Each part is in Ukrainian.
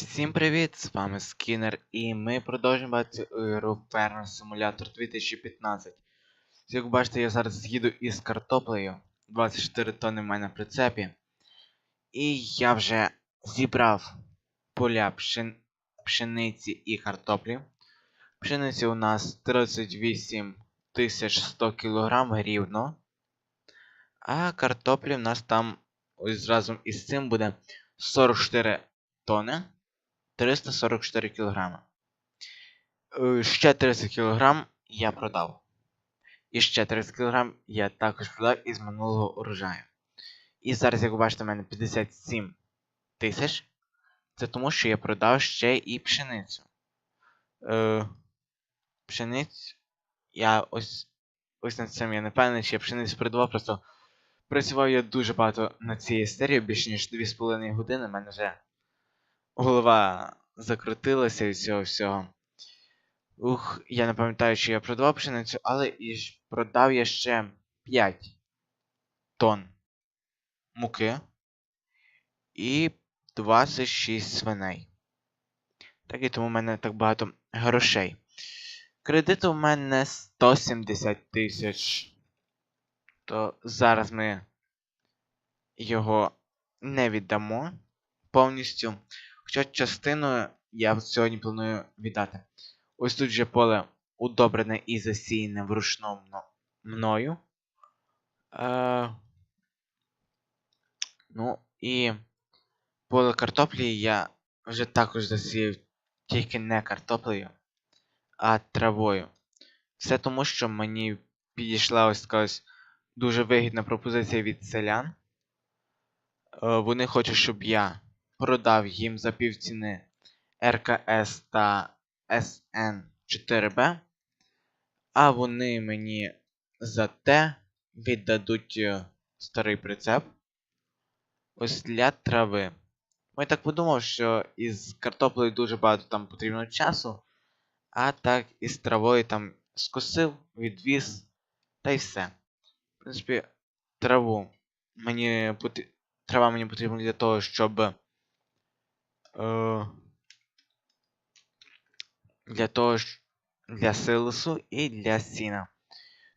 Всім привіт! З вами Скінер, і ми продовжуємо бачити ігру Farmer Simulator 2015. Як бачите, я зараз з'їду із картоплею. 24 тонни в мене в прицепі. І я вже зібрав поля пшен... пшениці і картоплі. Пшениці у нас 38 100 кг рівно. А картоплі в нас там ось разом із цим буде 44 тонни. 344 кг. Е, Ще 30 кг я продав. І ще 30 кг я також продав із минулого урожаю. І зараз, як ви бачите, в мене 57 тисяч. Це тому, що я продав ще і пшеницю. Е, Пшеницю. Я ось ось над цим я не певний, чи я пшеницю продавав, просто працював я дуже багато на цій серії, більше ніж 2,5 години, в мене вже голова закрутилася від цього всього. Ух, я не пам'ятаю, чи я продавав пшеницю, але і продав я ще 5 тонн муки і 26 свиней. Так і тому в мене так багато грошей. Кредиту в мене 170 тисяч. То зараз ми його не віддамо повністю. Хоча частину я сьогодні планую віддати. Ось тут же поле удобрене і засіяне вручну мною. Е, ну і поле картоплі я вже також засіяв тільки не картоплею, а травою. Все тому, що мені підійшла ось така ось дуже вигідна пропозиція від селян. Е, вони хочуть, щоб я продав їм за півціни РКС та СН4Б, а вони мені за те віддадуть е, старий прицеп ось для трави. Я так подумав, що із картоплею дуже багато там потрібно часу, а так із травою там скосив, відвіз та й все. В принципі, траву мені потрібно. Трава мені потрібна для того, щоб е, для того ж для силосу і для сіна.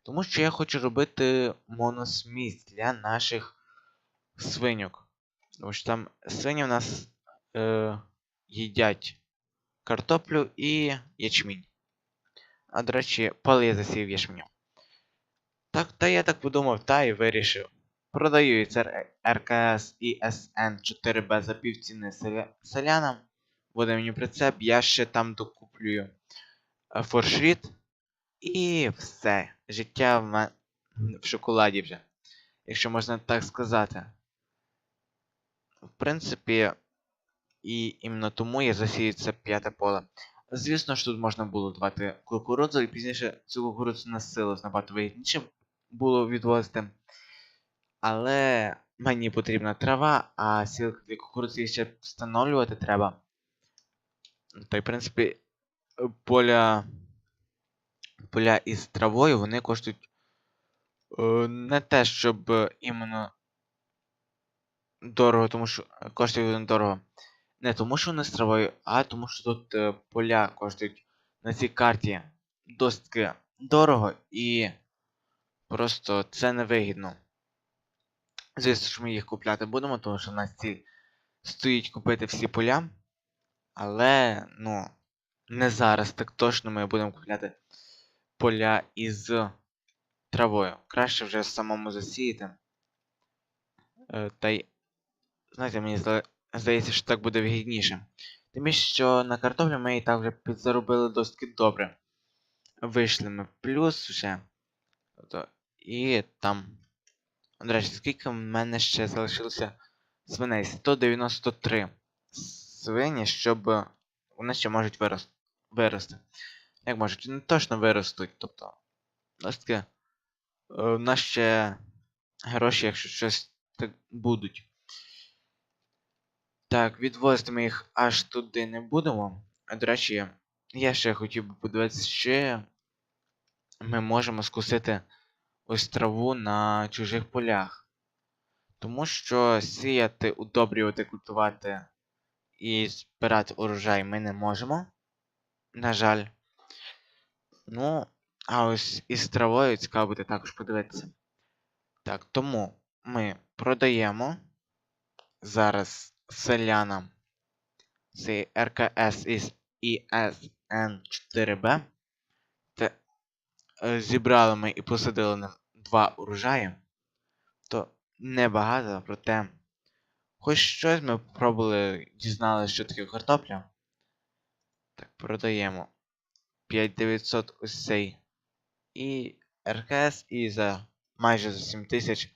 Тому що я хочу робити моносмісь для наших свиньок. Тому що там свині в нас е, їдять картоплю і ячмінь. А до речі, поле я засів ячменю. Так, та я так подумав, та і вирішив. Продаю і РКС і СН4Б за півціни селянам. Буде мені прицеп, я ще там докуплюю е, форшріт. І все. Життя в мен... в шоколаді вже. Якщо можна так сказати. В принципі, і іменно тому я засію це п'яте поле. Звісно ж, тут можна було давати кукурудзу, і пізніше цю кукурудзу на силу набагато вигідніше було відвозити. Але мені потрібна трава, а сілки для кукурудзи ще встановлювати треба. Та й, в принципі, поля поля із травою вони коштують е, не те, щоб іменно дорого, тому що коштують вони дорого. Не тому, що вони з травою, а тому, що тут е, поля коштують на цій карті досить дорого і просто це невигідно. Звісно, що ми їх купляти будемо, тому що в нас ці стоїть купити всі поля. Але, ну, не зараз так точно ми будемо купляти поля із травою. Краще вже самому засіяти. Е, та й, знаєте, мені здається, що так буде вигідніше. Тим більше, що на картоплю ми і так вже підзаробили досить добре. Вийшли ми плюс вже. Тобто, і там. Речі, скільки в мене ще залишилося свиней? 193 свині, щоб вони ще можуть вирос... вирости. Як можуть? Не точно виростуть. Тобто. Ось таке. е, нас ще гроші, якщо щось так будуть. Так, відвозити ми їх аж туди не будемо. А до речі, я ще хотів би подивитися, чи ми можемо скусити ось траву на чужих полях. Тому що сіяти, удобрювати, культувати і збирати урожай ми не можемо. На жаль. Ну, а ось із травою цікаво буде також подивитися. Так, тому ми продаємо зараз селянам цей РКС із ISN4B. Е, зібрали ми і посадили на два урожаї. То небагато, проте хоч щось ми пробували, дізналися, що таке картопля. Так, продаємо 5900 ось цей і РКС і за майже за 7000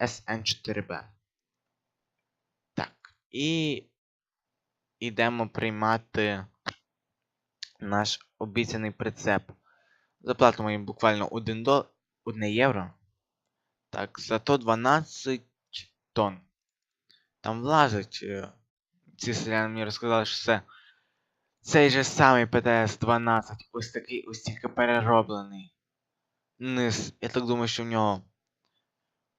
SN4B. Так, і йдемо приймати наш обіцяний прицеп. Заплатимо їм буквально 1, до... 1 євро. Так, зато 12 тонн. Там влазить. е, Ці селяни мені розказали, що це цей же самий ПТС-12. Ось такий ось тільки перероблений. Низ. Я так думаю, що в нього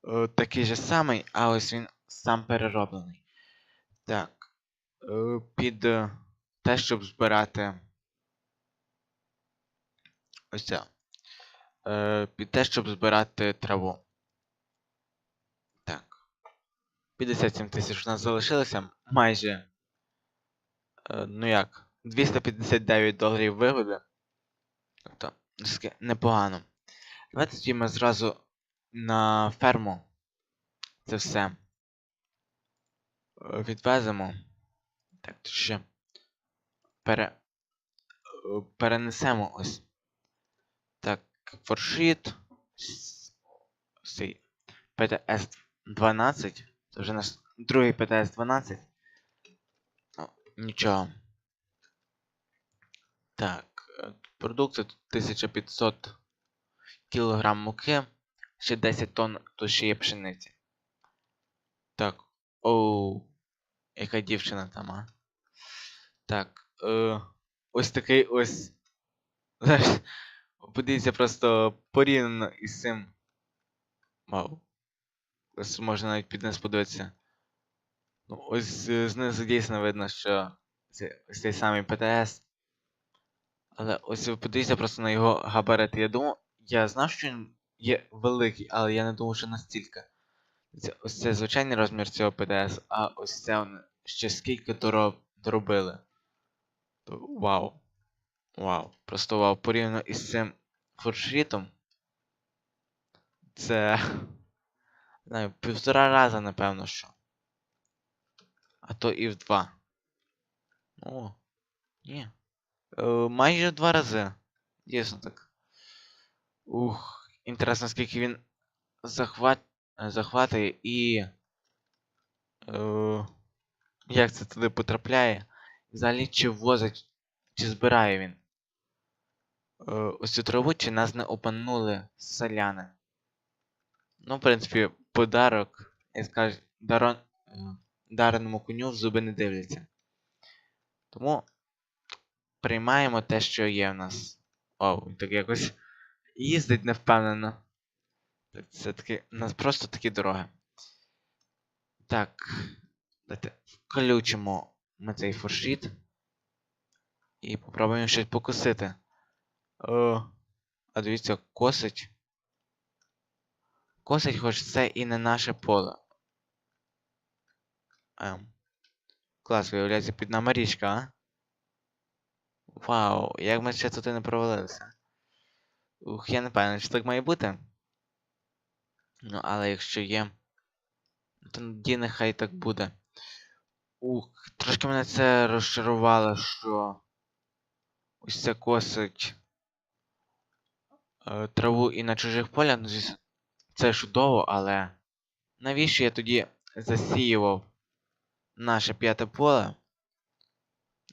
е, такий же самий, а ось він сам перероблений. Так. Е, під те, щоб збирати. Ось це. Е, під те, щоб збирати траву. Так. 57 тисяч у нас залишилося. Майже. Е, ну як? 259 доларів вигоди. Тобто, непогано. Давайте тоді ми зразу на ферму. Це все. е, Відвеземо. Так, то ще. Пере... е, Перенесемо ось. Форшит. Цей ПТС-12. Це вже наш другий ПТС-12. Ну, нічого. Так, е, продукти тут 1500 кг муки, ще 10 тонн тут ще є пшениці. Так, оу, яка дівчина там, а? Так, е, ось такий ось. Подивіться просто порівняно із цим. Вау. Ось можна навіть під нас подивитися. Ну, ось е, знизу дійсно видно, що це ось цей самий ПТС. Але ось ви подивіться просто на його габарити. Я думав, я знав, що він є великий, але я не думав, що настільки. Це, ось це звичайний розмір цього ПТС, а ось це вони ще скільки дороб, доробили. То, вау. Вау. Просто вау. Порівняно із цим форшрітом. Це. Знаю, півтора раза, напевно, що. А то і в два. О. Ні. Е, майже два рази. Дійсно так. Ух, інтересно, скільки він захват... захватує і. Е, як це туди потрапляє? Взагалі, чи возить, чи збирає він? Е, ось цю траву, чи нас не опанули селяни? Ну, в принципі, подарок, як скажуть, дарон... е, дареному коню в зуби не дивляться. Тому приймаємо те, що є в нас. О, так якось їздить невпевнено. Це таки. У нас просто такі дороги. Так. Давайте включимо ми цей форшит. І попробуємо щось покусити. О, а дивіться, косить. Косить, хоч це і не наше поле. Ем. Клас, виявляється, під нами річка, а? Вау, як ми ще туди не провалилися. Ух, я не певний, чи так має бути. Ну, але якщо є. то Тоді нехай так буде. Ух, трошки мене це розчарувало, що ось це косить е, траву і на чужих полях. Ну, звісно, це чудово, але навіщо я тоді засіював наше п'яте поле?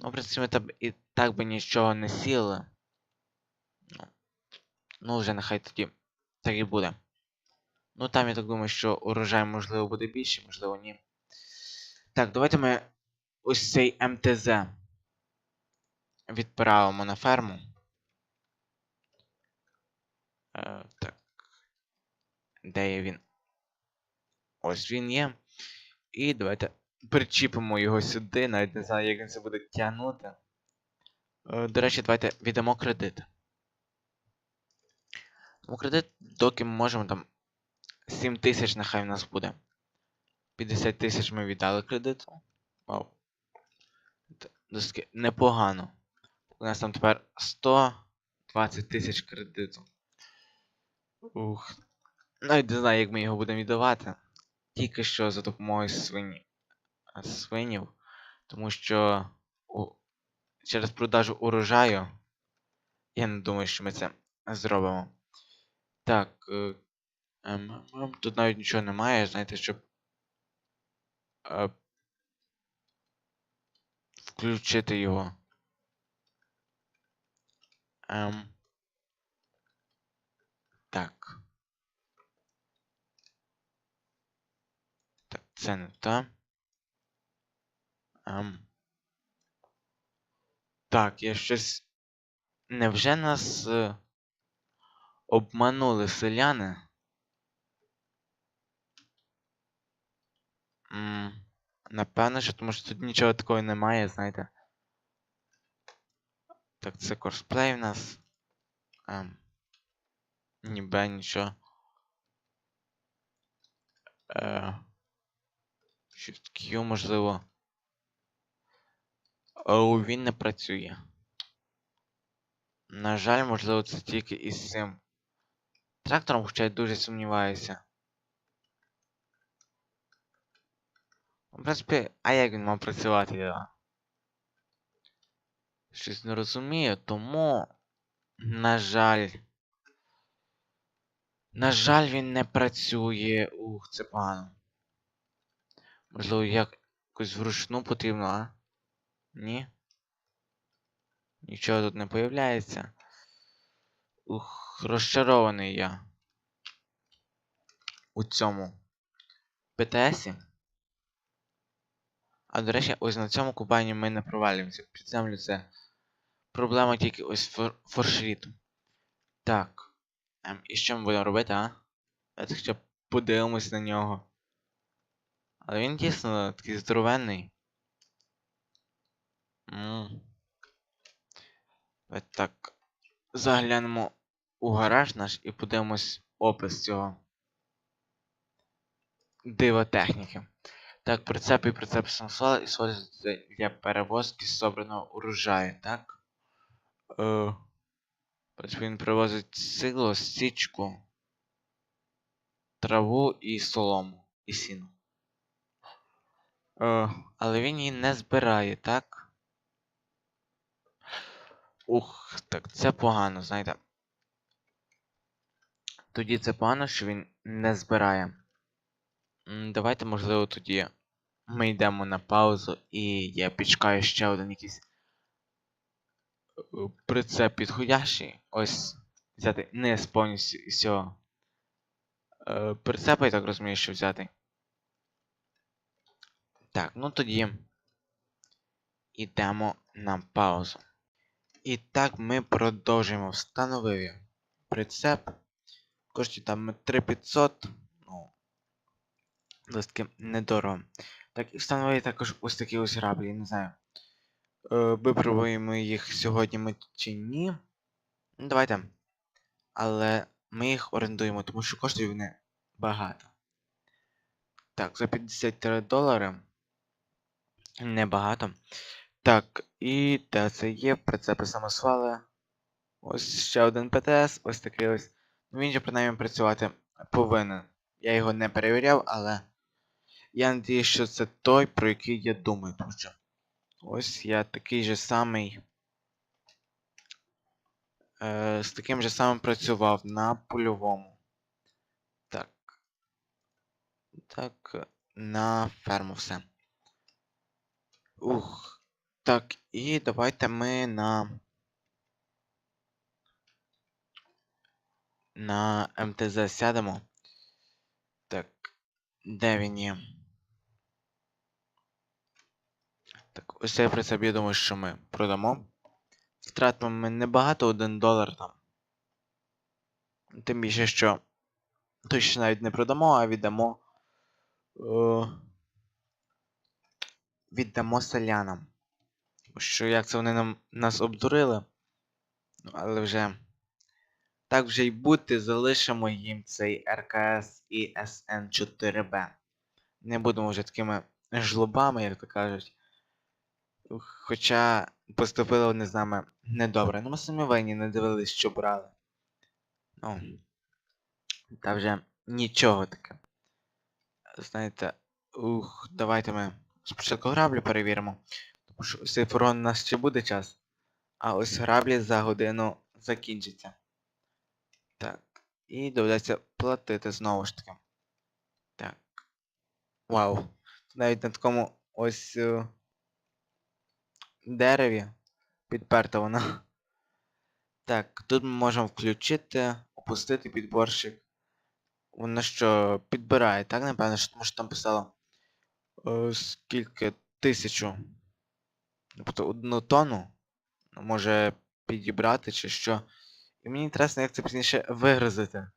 Ну, в принципі, ми там і так би нічого не сіли. Ну, ну вже нехай тоді так і буде. Ну там я так думаю, що урожай можливо буде більше, можливо, ні. Так, давайте ми ось цей МТЗ відправимо на ферму. Е, так. Де є він? Ось він є. І давайте причіпимо його сюди, навіть не знаю, як він це буде тягнути. Е, До речі, давайте віддамо кредит. Тому кредит, доки ми можемо там 7 тисяч нехай в нас буде. 50 тисяч ми віддали кредиту. Вау. Досить непогано. У нас там тепер 120 тисяч кредиту. Ух. Навіть не знаю, як ми його будемо віддавати. Тільки що за допомогою свині. свинів. Тому що у... через продажу урожаю. Я не думаю, що ми це зробимо. Так. е, ем, тут навіть нічого немає, знаєте, щоб. Е, включити його. Ем. Так. Так, це не та. Ем. Так, я щось. Невже нас е, обманули селяни? М, Напевно, що тому що тут нічого такого немає, знаєте. Так, це корсплей в нас. Ем. Ніби нічого. Е. Q, можливо. О, він не працює. На жаль, можливо, це тільки із цим трактором, хоча я дуже сумніваюся. В принципі, а як він мав працювати, я? Щось не розумію, тому. На жаль. На жаль, він не працює. Ух, це погано. Можливо, як- якось вручну потрібно, а? Ні? Нічого тут не появляється. Ух, розчарований я. У цьому ПТСі. А до речі, ось на цьому кубані ми не провалюємося. Під землю це проблема тільки ось фор форшріту. Так. Ем, і що ми будемо робити, а? Давайте хоча б подивимось на нього. Але він дійсно такий здоровенний. Давайте так. Заглянемо у гараж наш і подивимось опис цього. Дива техніки. Так, прицеп і прицеп самосвала і сводиться для перевозки собраного урожаю, так? Е, він привозить силу, січку, траву і солому, і сіно. Е, але він її не збирає, так? Ух, так це погано, знаєте. Тоді це погано, що він не збирає. Давайте, можливо, тоді ми йдемо на паузу і я підшукаю ще один якийсь е, прицеп підходящий. Ось взяти не з повністю із цього. Е, Прицепа, я так розумію, що взяти. Так, ну тоді йдемо на паузу. І так ми продовжуємо. Встановив прицеп. Коштує там 3500. Ну, досить недорого. Так, і встановив також ось такі ось граблі, не знаю. Е, випробуємо їх сьогодні ми чи ні. Ну, давайте. Але ми їх орендуємо, тому що коштують вони багато. Так, за 53 долари. Небагато. Так, і де це є, прицепи самосвали. Ось ще один ПТС, ось такий ось. Ну він же принаймні працювати повинен. Я його не перевіряв, але я надію, що це той, про який я думаю, тому що ось я такий же самий. Е, з таким же самим працював на польовому. Так. Так, на ферму все. Ух. Так, і давайте ми на. На МТЗ сядемо. Так. Де він є? Так, ось цей прицеп, я думаю, що ми продамо. Втратимо ми небагато, один долар там. Тим більше, що точно навіть не продамо, а віддамо. Е, віддамо селянам. Тому що як це вони нам нас обдурили. Ну, але вже. Так вже й бути, залишимо їм цей РКС і СН4Б. Не будемо вже такими жлобами, як то кажуть. Хоча поступили вони з нами недобре. Ну ми самі винні не дивились, що брали. Ну. Та вже нічого таке. Знаєте, ух, давайте ми спочатку граблі перевіримо. Тому що ось у нас ще буде час. А ось граблі за годину закінчиться. Так. І доведеться платити знову ж таки. Так. Вау. Навіть на такому ось е, дереві підперта вона. Так, тут ми можемо включити, опустити підборщик. Воно що підбирає, так, напевно, що тому що там писало. Е, скільки? Тисячу. Тобто одну тонну може підібрати чи що. І мені інтересно, як це пізніше вигрузити.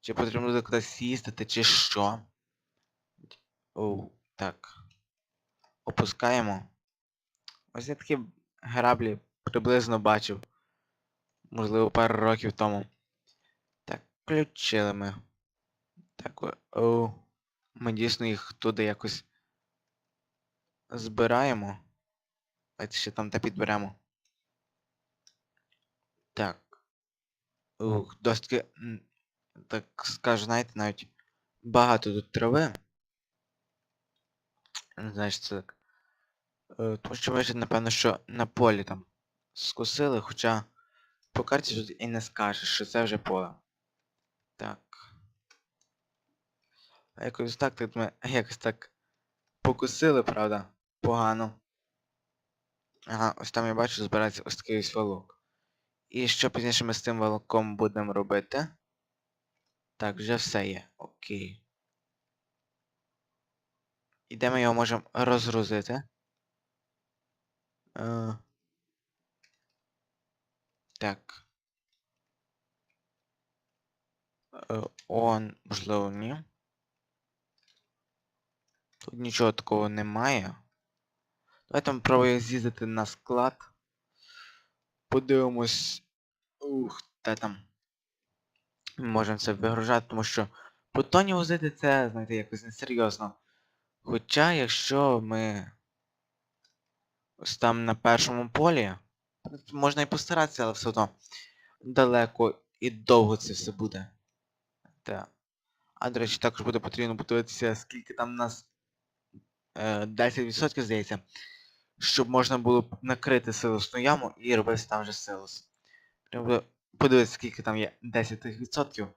Чи потрібно буде кудись їздити, чи що. Оу, так. Опускаємо. Ось я такі граблі приблизно бачив. Можливо, пару років тому. Так, включили ми. Так, оу. Ми дійсно їх туди якось збираємо. Давайте ще там та підберемо. Так. Ух, досить так скажу, знаєте, навіть багато тут трави. Що це так. Е, Тому що вижить, напевно, що на полі там скосили, хоча по карті тут і не скажеш, що це вже поле. Так. А якось так тут ми якось так покусили, правда? Погано. Ага, ось там я бачу, збирається ось такий ось волок. І що пізніше ми з цим волоком будемо робити? Так, вже все є. Окей. І де ми його можемо розгрузити? Е, так. Е, он, можливо, ні. Тут нічого такого немає. Давайте ми пробуємо з'їздити на склад. Подивимось. Ух, де там. Ми можемо це вигружати, тому що по тоні возити це, знаєте, якось несерйозно. Хоча, якщо ми ось там на першому полі, можна і постаратися, але все одно далеко і довго це все буде. Так. А, до речі, також буде потрібно подивитися, скільки там у нас е, 10% здається, щоб можна було накрити силосну яму і робити там вже силос. Треба подивитися, скільки там є 10%.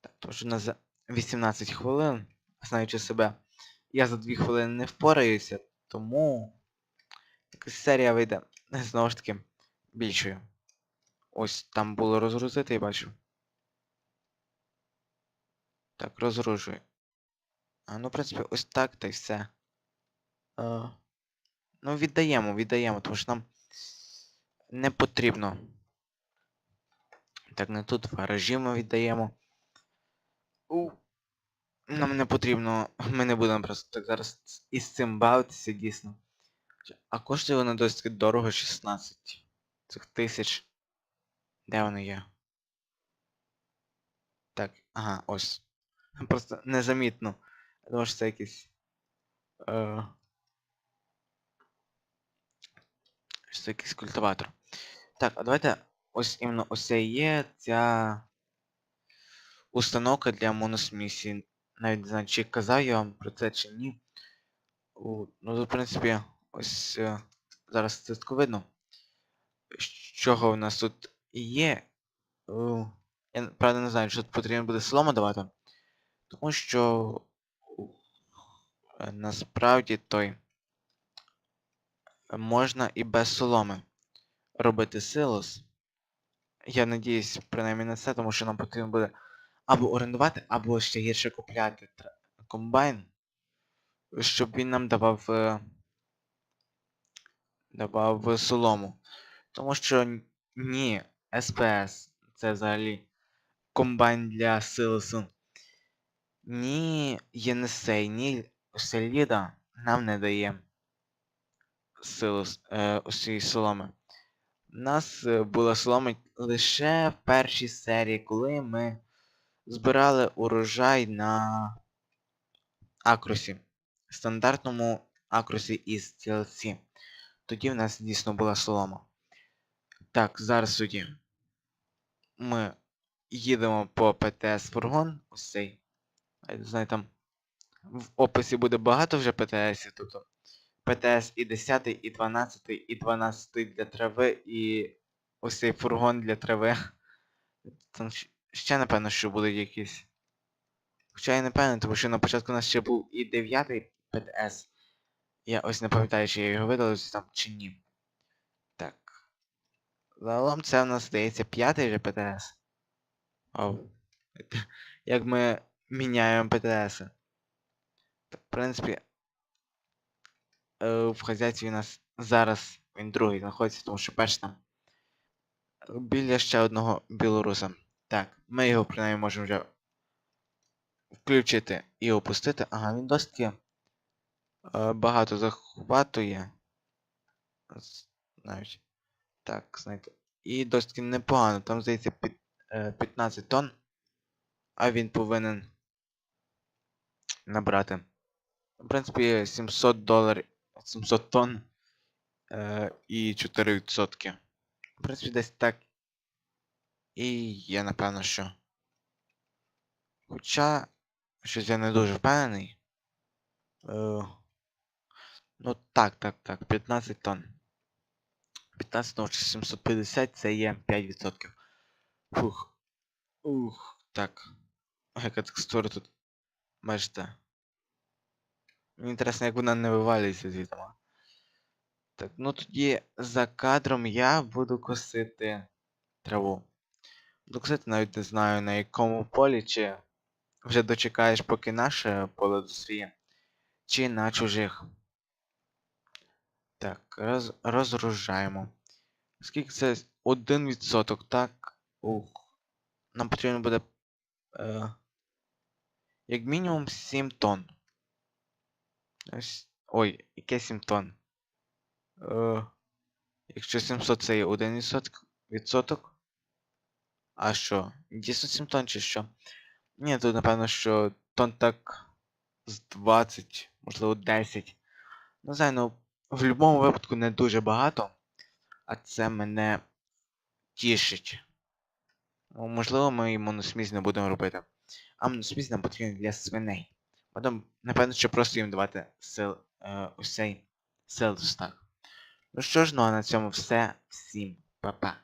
Так, що у нас за 18 хвилин, знаючи себе, я за 2 хвилини не впораюся, тому якась серія вийде знову ж таки більшою. Ось там було розгрузити, я бачу. Так, розгружую. А, ну, в принципі, ось так та й все. Е, ну, віддаємо, віддаємо, тому що нам не потрібно. Так, не тут гаражі ми віддаємо. У. Нам не потрібно. Ми не будемо просто так зараз із цим бавитися, дійсно. А коштує воно досить дорого 16 цих тисяч. Де вони є? Так, ага, ось. Просто незамітно. Думаю, що це якийсь. Е... Що це якийсь культиватор. Так, а давайте ось іменно ось є ця установка для моносмісії. Навіть не знаю, чи казав я вам про це чи ні. У, ну в принципі, ось е, зараз це видно. З чого в нас тут є. У, я правда не знаю, що тут потрібно буде солому давати. Тому що е, насправді той можна і без соломи робити силос. Я надіюсь, принаймні на це, тому що нам потрібно буде або орендувати, або ще гірше купляти комбайн, щоб він нам давав. е, давав солому. Тому що ні, СПС це взагалі комбайн для силосу. Ні Єнесей, ні Селіда нам не дає силу е, усієї соломи. У нас е, була солома лише в першій серії, коли ми збирали урожай на акросі. Стандартному акросі із TLC. Тоді в нас дійсно була солома. Так, зараз тоді. Ми їдемо по ПТС фургон. Ось цей. Я там в описі буде багато вже ПТСів, тобто ПТС і 10, і 12, і 12 для трави, і ось цей фургон для трави. Там ще напевно, що будуть якісь. Хоча я не певний, тому що на початку у нас ще був і 9 ПТС. Я ось не пам'ятаю, чи я його видалив там чи ні. Так. Загалом це в нас здається п'ятий вже ПТС. Оу. Як ми міняємо ПТС. В принципі. Е, В хазяйстві у нас зараз він другий знаходиться, тому що перший там. Біля ще одного білоруса. Так, ми його принаймні можемо вже включити і опустити. Ага, він досить е, багато захватує. Навіть. Так, знаєте. І досить непогано. Там, здається, під, е, 15 тонн. А він повинен набрати. В принципі, 700 доларів. 700 тонн. Е, і 4%. В принципі, десь так. І я напевно, що. Хоча, щось я не дуже впевнений. Е, ну так, так, так. 15 тонн. 15 тонн чи 750 це є 5%. Фух. Ух, так. Яка текстура тут. Бачите. Мені інтересно, як вона не вивалюється звідти. Так, ну тоді за кадром я буду косити траву. Буду косити навіть не знаю на якому полі, чи вже дочекаєш, поки наше поле досвіє, чи на чужих. Так, роз, розгружаємо. Скільки це? 1%, так? Ух. Нам потрібно буде. Е, як мінімум 7 тонн. Ой, яке 7 тонн? Е, якщо 700 це є 1%, відсоток. А що? Дійсно 7 тонн чи що? Ні, тут напевно, що тонн так з 20, можливо 10. Ну, знаю, ну, в будь-якому випадку не дуже багато. А це мене тішить. Ну, можливо, ми і моносміз не будемо робити. А моносміз нам потрібен для свиней. Потім, напевно, що просто їм давати сил, е, усей силус так. Ну що ж, ну а на цьому все. Всім па-па.